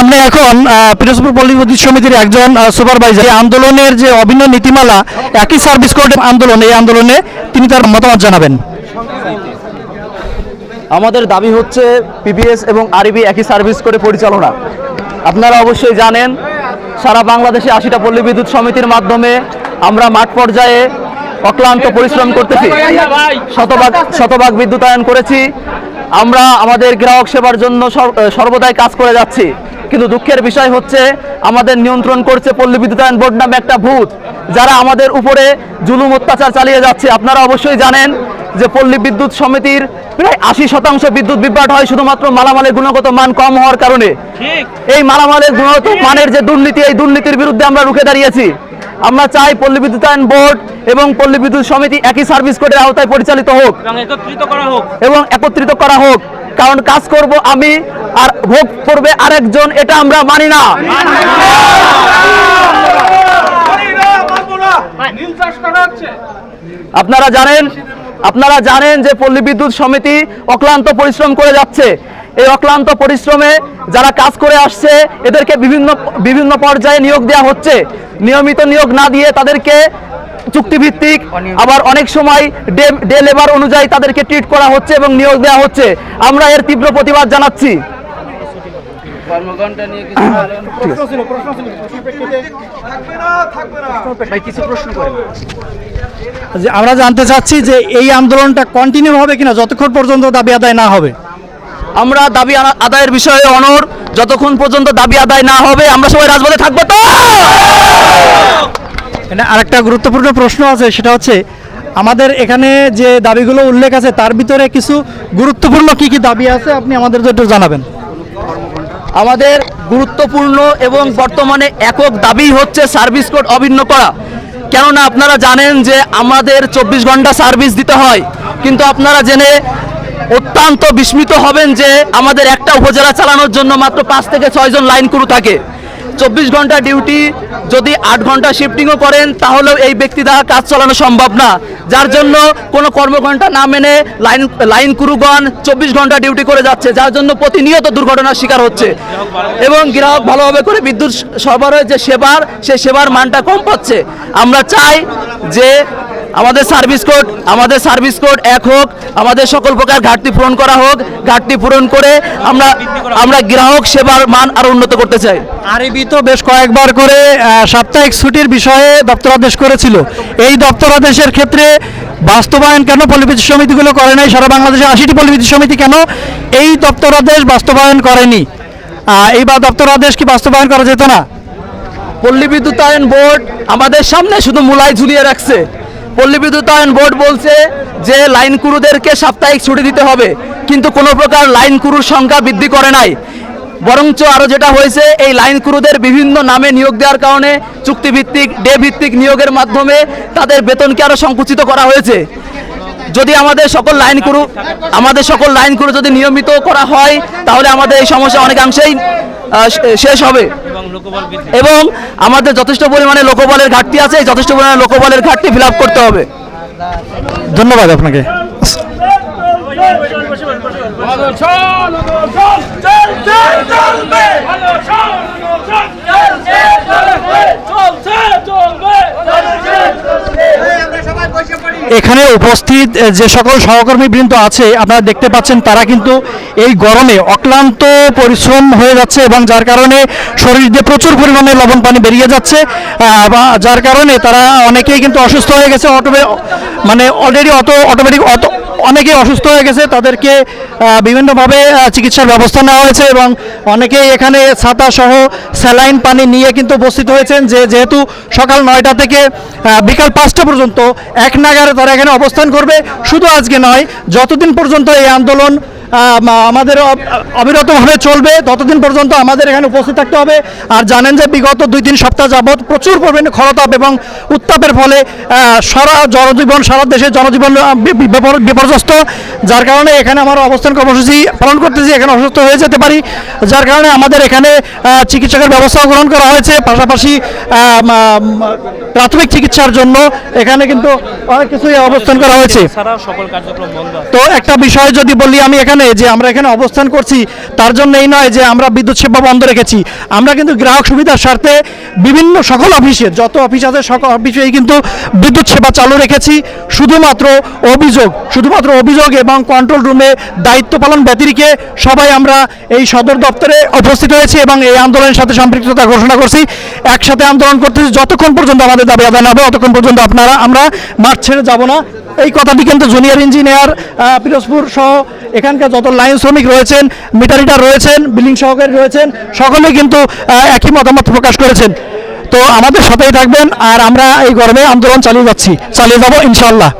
সামনে এখন পিরোজপুর পল্লী সমিতির একজন সুপারভাইজার। এই আন্দোলনের যে অভিন্ন নীতিমালা, একই সার্ভিস কোড আন্দোলন, এই আন্দোলনে তিনি তার মতামত জানাবেন। আমাদের দাবি হচ্ছে পিবিএস এবং আরবি একই সার্ভিস করে পরিচালনা। আপনারা অবশ্যই জানেন, সারা বাংলাদেশে আশিটা পল্লী বিদ্যুৎ সমিতির মাধ্যমে আমরা মাঠ পর্যায়ে অক্লান্ত পরিশ্রম করতেছি। শতভাগ শতভাগ বিদ্যুতায়ন করেছি। আমরা আমাদের গ্রাহক সেবার জন্য সর- সর্বদাই কাজ করে যাচ্ছি। কিন্তু দুঃখের বিষয় হচ্ছে আমাদের নিয়ন্ত্রণ করছে পল্লী বিদ্যুতায়ন বোর্ড নামে একটা ভূত যারা আমাদের উপরে জুলুম অত্যাচার চালিয়ে যাচ্ছে। আপনারা অবশ্যই জানেন যে পল্লী বিদ্যুৎ সমিতির প্রায় আশি শতাংশ বিদ্যুৎ বিভ্রাট হয় শুধুমাত্র মালামালের গুণগত মান কম হওয়ার কারণে। এই মালামালের গুণগত মানের যে দুর্নীতি এই দুর্নীতির বিরুদ্ধে আমরা রুখে দাঁড়িয়েছি। আমরা চাই পল্লী বিদ্যুতায়ন বোর্ড এবং পল্লী বিদ্যুৎ সমিতি একই সার্ভিস কোডের আওতায় পরিচালিত হোক। এবং একত্রিত করা হোক। এবং একত্রিত করা হোক। কারণ কাজ করব আমি আর ভোগ করবে আরেকজন এটা আমরা মানি না। আপনারা জানেন আপনারা জানেন যে পল্লী বিদ্যুৎ সমিতি অক্লান্ত পরিশ্রম করে যাচ্ছে। এই অক্লান্ত পরিশ্রমে যারা কাজ করে আসছে এদেরকে বিভিন্ন বিভিন্ন পর্যায়ে নিয়োগ দেওয়া হচ্ছে। নিয়মিত নিয়োগ না দিয়ে তাদেরকে চুক্তিভিত্তিক আবার অনেক সময় ডে ডে লেবার অনুযায়ী তাদেরকে ট্রিট করা হচ্ছে এবং নিয়োগ দেওয়া হচ্ছে। আমরা এর তীব্র প্রতিবাদ জানাচ্ছি। কর্মঘণ্টা নিয়ে কিছু বলেন? ভাই কিছু প্রশ্ন করেন। যে আমরা জানতে চাচ্ছি যে এই আন্দোলনটা কন্টিনিউ হবে কিনা যতক্ষণ পর্যন্ত দাবি আদায় না হবে। আমরা দাবি আদায়ের বিষয়ে অনর যতক্ষণ পর্যন্ত দাবি আদায় না হবে আমরা সবাই রাজপথে থাকব তো! আরেকটা গুরুত্বপূর্ণ প্রশ্ন আছে সেটা হচ্ছে আমাদের এখানে যে দাবিগুলো উল্লেখ আছে তার ভিতরে কিছু গুরুত্বপূর্ণ কি কি দাবি আছে আপনি আমাদের একটু জানাবেন। আমাদের গুরুত্বপূর্ণ এবং বর্তমানে একক দাবি হচ্ছে সার্ভিস কোড অভিন্ন করা। কেননা আপনারা জানেন যে আমাদের চব্বিশ ঘণ্টা সার্ভিস দিতে হয় কিন্তু আপনারা জেনে অত্যন্ত বিস্মিত হবেন যে আমাদের একটা উপজেলা চালানোর জন্য মাত্র পাঁচ থেকে ছয়জন লাইন ক্রু থাকে। চব্বিশ ঘণ্টা ডিউটি যদি আট ঘণ্টা শিফটিংও করেন, তাহলেও এই ব্যক্তি দ্বারা কাজ চালানো সম্ভব না। যার জন্য কোনো কর্মঘণ্টা না মেনে লাইন লাইন ক্রুগণ চব্বিশ ঘণ্টা ডিউটি করে যাচ্ছে, যার জন্য প্রতিনিয়ত দুর্ঘটনার শিকার হচ্ছে। এবং গ্রাহক ভালোভাবে করে বিদ্যুৎ সরবরাহের যে সেবার সেই সেবার মানটা কম পাচ্ছে। আমরা চাই যে আমাদের সার্ভিস কোড আমাদের সার্ভিস কোড এক হোক আমাদের সকল প্রকার ঘাটতি পূরণ করা হোক ঘাটতি পূরণ করে আমরা আমরা গ্রাহক সেবার মান আরও উন্নত করতে চাই। আরবি তো বেশ কয়েকবার করে সাপ্তাহিক ছুটির বিষয়ে দপ্তরাদেশ করেছিল। এই দপ্তরাদেশের ক্ষেত্রে বাস্তবায়ন কেন পল্লীবিদ্যুৎ সমিতিগুলো করে নাই? সারা বাংলাদেশে আশিটি পল্লীবিদ্যুৎ সমিতি কেন এই দপ্তরাদেশ বাস্তবায়ন করেনি? আহ, এইবার দপ্তরাদেশ কি বাস্তবায়ন করা যেত না? পল্লী বিদ্যুতায়ন বোর্ড আমাদের সামনে শুধু মূলায় ঝুলিয়ে রাখছে। পল্লী বিদ্যুতায়ন বোর্ড বলছে যে লাইন ক্রুদেরকে সাপ্তাহিক ছুটি দিতে হবে, কিন্তু কোনো প্রকার লাইন ক্রুর সংখ্যা বৃদ্ধি করে নাই। বরঞ্চ আরও যেটা হয়েছে, এই লাইন ক্রুদের বিভিন্ন নামে নিয়োগ দেওয়ার কারণে চুক্তিভিত্তিক ডে ভিত্তিক নিয়োগের মাধ্যমে তাদের বেতনকে আরও সংকুচিত করা হয়েছে। যদি আমাদের সকল লাইন ক্রু, আমাদের সকল লাইন ক্রু যদি নিয়মিত করা হয়, তাহলে আমাদের এই সমস্যা অনেকাংশেই শেষ হবে। এবং আমাদের যথেষ্ট পরিমাণে লোকবলের ঘাটতি আছে যথেষ্ট পরিমাণে লোকবলের ঘাটতি ফিল করতে হবে। ধন্যবাদ আপনাকে। এখানে উপস্থিত যে সকল সহকর্মী বৃন্দ আছে, আপনারা দেখতে পাচ্ছেন তারা কিন্তু এই গরমে অক্লান্ত পরিশ্রম হয়ে যাচ্ছে এবং যার কারণে শরীর দিয়ে প্রচুর পরিমাণে লবণ পানি বেরিয়ে যাচ্ছে যার কারণে তারা অনেকেই কিন্তু অসুস্থ হয়ে গেছে অটোমে মানে অলরেডি অটো অটোমেটিক অটো, অনেকেই অসুস্থ হয়ে গেছে, তাদেরকে বিভিন্নভাবে চিকিৎসার ব্যবস্থা নেওয়া হয়েছে এবং অনেকেই এখানে ছাতা সহ স্যালাইন পানি নিয়ে কিন্তু উপস্থিত হয়েছেন যে যেহেতু সকাল নয়টা থেকে বিকাল পাঁচটা পর্যন্ত এক নাগারে তারা এখানে অবস্থান করবে, শুধু আজকে নয়, যতদিন পর্যন্ত এই আন্দোলন আমাদের অবিরতভাবে চলবে। ততদিন পর্যন্ত আমাদের এখানে উপস্থিত থাকতে হবে। আর জানেন যে বিগত দুই তিন সপ্তাহ যাবৎ প্রচুর পরিমাণে খরতাপ এবং উত্তাপের ফলে সারা জনজীবন সারা দেশের জনজীবন বিপর্যস্ত। যার কারণে এখানে আমার অবস্থান কর্মসূচি পালন করতেছি এখানে অসুস্থ হয়ে যেতে পারি। যার কারণে আমাদের এখানে চিকিৎসকের ব্যবস্থা গ্রহণ করা হয়েছে। পাশাপাশি প্রাথমিক চিকিৎসার জন্য এখানে কিন্তু অনেক কিছুই অবস্থান করা হয়েছে। তো একটা বিষয় যদি বলি আমি এখানে কারণে যে আমরা এখানে অবস্থান করছি, তার জন্য এই নয় যে আমরা বিদ্যুৎ সেবা বন্ধ রেখেছি। আমরা কিন্তু গ্রাহক সুবিধার স্বার্থে বিভিন্ন সকল অফিসে, যত অফিস আছে সকল অফিসেই কিন্তু বিদ্যুৎ সেবা চালু রেখেছি। শুধুমাত্র অভিযোগ শুধুমাত্র অভিযোগ এবং কন্ট্রোল রুমে দায়িত্ব পালন ব্যতিরিকে সবাই আমরা এই সদর দপ্তরে উপস্থিত হয়েছি এবং এই আন্দোলনের সাথে সম্পৃক্ততা ঘোষণা করছি। একসাথে আন্দোলন করতেছি, যতক্ষণ পর্যন্ত আমাদের দাবি আদায় না হবে ততক্ষণ পর্যন্ত আপনারা, আমরা মাঠ ছেড়ে যাব না। এই কথাটি কিন্তু জুনিয়র ইঞ্জিনিয়ার পিরোজপুর সহ এখানকার যত লাইন শ্রমিক রয়েছেন মিটারিটার রয়েছেন, বিল্ডিং সহকারী রয়েছেন সকলে কিন্তু একই মতামত প্রকাশ করেছেন। তো আমাদের সাথেই থাকবেন, আর আমরা এই গরমে আন্দোলন চালিয়ে যাচ্ছি। চালিয়ে যাব ইনশাল্লাহ